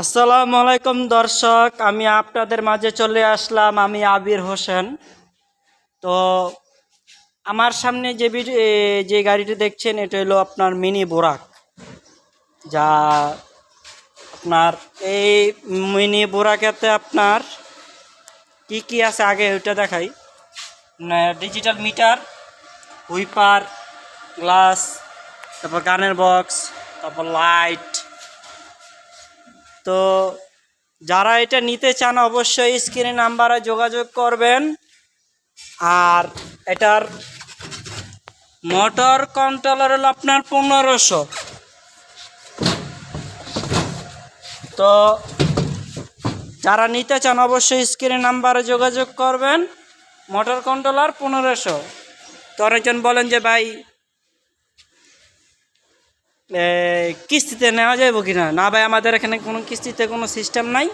আসসালামু আলাইকুম দর্শক, আমি আপনাদের মাঝে চলে আসলাম, আমি আবির হোসেন। তো আমার সামনে যে যে গাড়িটি দেখছেন, এটা হলো আপনার মিনি বোরাক। যা আপনার এই মিনি বোরাকেতে আপনার কি কি আছে আগে ওইটা দেখাই। ডিজিটাল মিটার, হুইপার, গ্লাস, তারপর গানের বক্স, তারপর লাইট তো যারা এটা নিতে চান অবশ্যই স্ক্রিনে নাম্বারে যোগাযোগ করবেন। আর এটার মোটর কন্ট্রোলার হলো আপনার পনেরোশো। তো যারা নিতে চান অবশ্যই স্ক্রিনে নাম্বারে যোগাযোগ করবেন। মোটর কন্ট্রোলার পনেরোশো। তো অনেকজন বলেন যে, ভাই কিস্তিতে নেওয়া যাবে কি না না ভাই, আমাদের এখানে কোনো কিস্তিতে কোনো সিস্টেম নাই,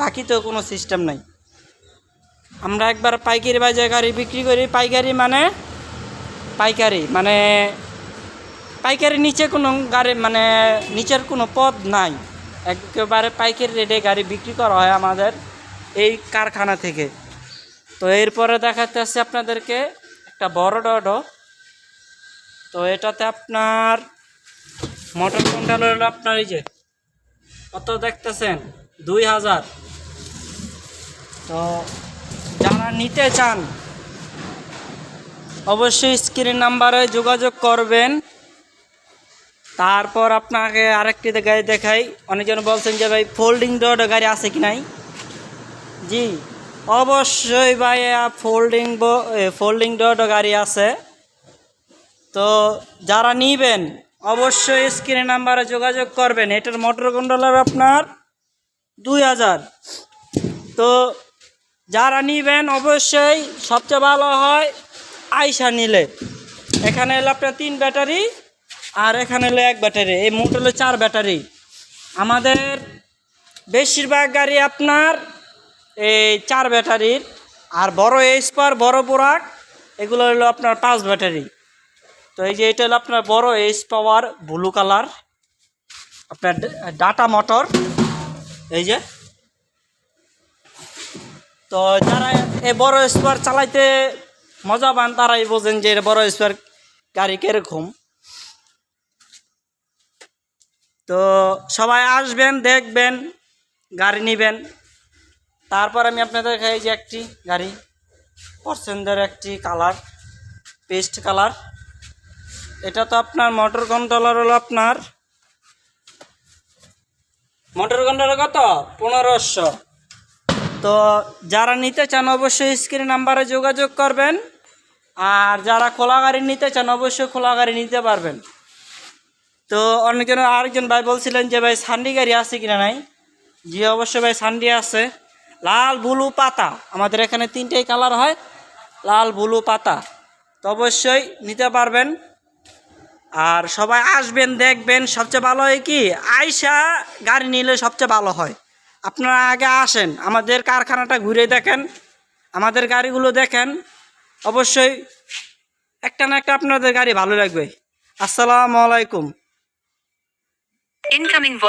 বাকিতেও কোনো সিস্টেম নাই। আমরা একবার পাইকারি বাজারে গাড়ি বিক্রি করি, পাইকারি মানে পাইকারি মানে পাইকারি নিচে কোনো গাড়ি মানে নিচের কোনো পদ নাই। একেবারে পাইকারি রেটে গাড়ি বিক্রি করা হয় আমাদের এই কারখানা থেকে। তো এরপরে দেখাতে আসছে আপনাদেরকে একটা বড় ডডো তো এটাতে আপনার মোটর কন্ট্রোলার হলো আপনার এই যে? কত দেখতেছেন? দুই হাজার। তো যারা নিতে চান, অবশ্যই স্ক্রিন নাম্বারে যোগাযোগ করবেন। তারপর আপনাকে আরেকটি গাড়ি দেখাই। অনেকজন বলছেন যে, ভাই ফোল্ডিং ডোর গাড়ি আছে কি নাই? জি, অবশ্যই ভাই ফোল্ডিং ফোল্ডিং ডোর গাড়ি আছে। তো যারা নিবেন অবশ্যই স্ক্রিনে নাম্বারে যোগাযোগ করবেন। এটার মোটর কন্ট্রোলার আপনার দুই হাজার। তো যারা নিবেন, অবশ্যই সবচেয়ে ভালো হয় আইসা নিলে। এখানে হলো আপনার তিন ব্যাটারি আর এখানে হলো এক ব্যাটারি। এই মোট হলো চার ব্যাটারি। আমাদের বেশিরভাগ গাড়ি আপনার এই চার ব্যাটারির। আর বড় এসপার বড় বোরাক এগুলো হলো আপনার পাঁচ ব্যাটারি। তো এই যে এটা হলো আপনার বড় এইচ পাওয়ার ব্লু কালার আপনার ডাটা মোটর এই যে। তো যারা এই বড় স্পোয়ার চালাইতে মজা পান, তারাই বোঝেন যে বড় স্পোয়ার গাড়ি কীরকম। তো সবাই আসবেন, দেখবেন, গাড়ি নেবেন। তারপর আমি আপনাদের এই যে একটি গাড়ি, পছন্দের একটি কালার পেস্ট কালার এটা তো আপনার মোটর কন্ট্রোলার হলো আপনার মোটর কন্ট্রোলার কত? পনেরোশো। তো যারা নিতে চান অবশ্যই স্ক্রিন নাম্বারে যোগাযোগ করবেন, আর যারা খোলা গাড়ি নিতে চান অবশ্যই খোলা গাড়ি নিতে পারবেন। তো অনেকজন আরেকজন ভাই বলছিলেন যে, ভাই, সান্ডি গাড়ি আছে কিনা নাই? জি, অবশ্যই ভাই, সান্ডি আছে। লাল ব্লু পাতা। আমাদের এখানে তিনটেই কালার হয়, লাল ব্লু পাতা। তো অবশ্যই নিতে পারবেন। আর সবাই আসবেন, দেখবেন, সবচেয়ে ভালো হয় কি, আইসা গাড়ি নিলে সবচেয়ে ভালো হয় আপনারা আগে আসেন, আমাদের কারখানাটা ঘুরে দেখেন, আমাদের গাড়িগুলো দেখেন, অবশ্যই একটা না একটা আপনাদের গাড়ি ভালো লাগবে আসসালামু আলাইকুম voice.